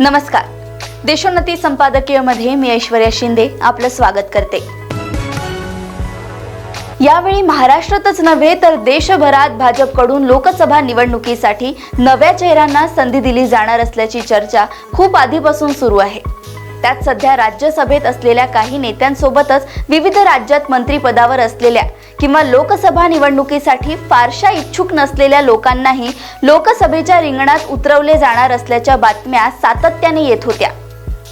नमस्कार. देशोन्नती संपादकीयमध्ये मी ऐश्वर्या शिंदे आपलं स्वागत करते. यावेळी महाराष्ट्रातच नव्हे तर देशभरात भाजपकडून लोकसभा निवडणुकीसाठी नव्या चेहऱ्यांना संधी दिली जाणार असल्याची चर्चा खूप आधीपासून सुरू आहे. त्यात सध्या राज्यसभेत असलेल्या काही नेत्यांसोबतच विविध राज्यात मंत्रिपदावर असलेल्या किंवा लोकसभा निवडणुकीसाठी फारशा इच्छुक नसलेल्या लोकांनाही लोकसभेच्या रिंगणात उतरवले जाणार असल्याच्या बातम्या सातत्याने येत होत्या.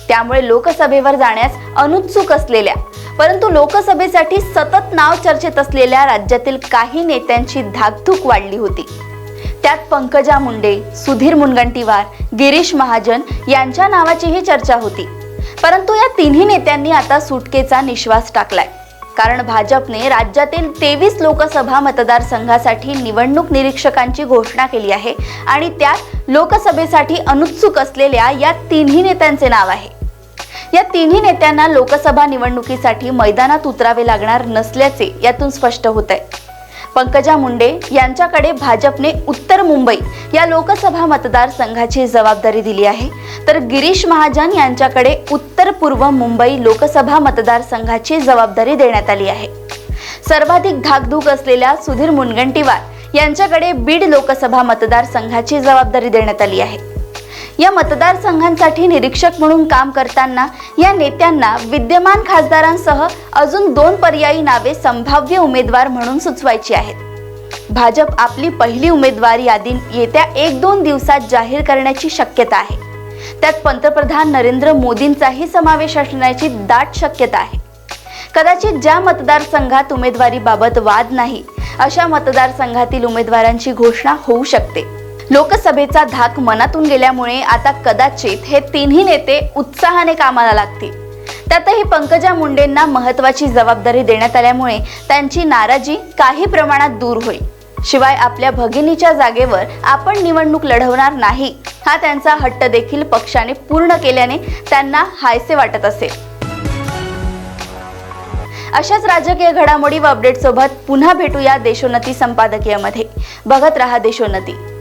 त्यामुळे लोकसभेवर जाण्यास अनुत्सुक असलेल्या परंतु लोकसभेसाठी सतत नाव चर्चेत असलेल्या राज्यातील काही नेत्यांची धाकधूक वाढली होती. त्यात पंकजा मुंडे सुधीर मुनगंटीवार गिरीश महाजन यांच्या नावाचीही चर्चा होती. परंतु या तिन्ही नेत्यांनी आता सुटकेचा निश्वास टाकलाय. कारण भाजपने राज्यातील तेवीस लोकसभा मतदारसंघासाठी निवडणूक निरीक्षकांची घोषणा केली आहे आणि त्यात लोकसभेसाठी अनुत्सुक असलेल्या या तिन्ही नेत्यांचे नाव आहे. या तिन्ही नेत्यांना लोकसभा निवडणुकीसाठी मैदानात उतरावे लागणार नसल्याचे यातून स्पष्ट होत आहे पंकजा मुंडे यांच्याकडे भाजपने उत्तर मुंबई या लोकसभा मतदारसंघाची जबाबदारी दिली आहे. तर गिरीश महाजन यांच्याकडे उत्तर पूर्व मुंबई लोकसभा मतदारसंघाची जबाबदारी देण्यात आली आहे. सर्वाधिक धाकधूक असलेल्या सुधीर मुनगंटीवार यांच्याकडे बीड लोकसभा मतदारसंघाची जबाबदारी देण्यात आली आहे. या मतदारसंघांसाठी निरीक्षक म्हणून काम करताना या नेत्यांना विद्यमान खासदारांसह अजून दोन पर्यायी नावे संभाव्य उमेदवार म्हणून सुचवायची आहेत. भाजप आपली पहिली उमेदवार यादी येत्या एक दोन दिवसात जाहीर करण्याची शक्यता आहे. त्यात पंतप्रधान नरेंद्र मोदींचाही समावेश असण्याची दाट शक्यता आहे. कदाचित ज्या मतदारसंघात उमेदवारीबाबत वाद नाही अशा मतदारसंघातील उमेदवारांची घोषणा होऊ शकते. लोकसभेचा धाक मनातून गेल्यामुळे आता कदाचित हे तिन्ही नेते उत्साहाने कामाला लागतील. त्यातही पंकजा मुंडेंना महत्वाची जबाबदारी देण्यात आल्यामुळे त्यांची नाराजी काही प्रमाणात दूर होईल. शिवाय आपल्या भगिनीच्या जागेवर आपण निवडणूक लढवणार नाही हा त्यांचा हट्ट देखील पक्षाने पूर्ण केल्याने त्यांना हायसे वाटत असेल. अशाच राजकीय घडामोडी व अपडेट सोबत पुन्हा भेटूया देशोन्नती संपादकीयमध्ये. बघत रहा देशोन्नती.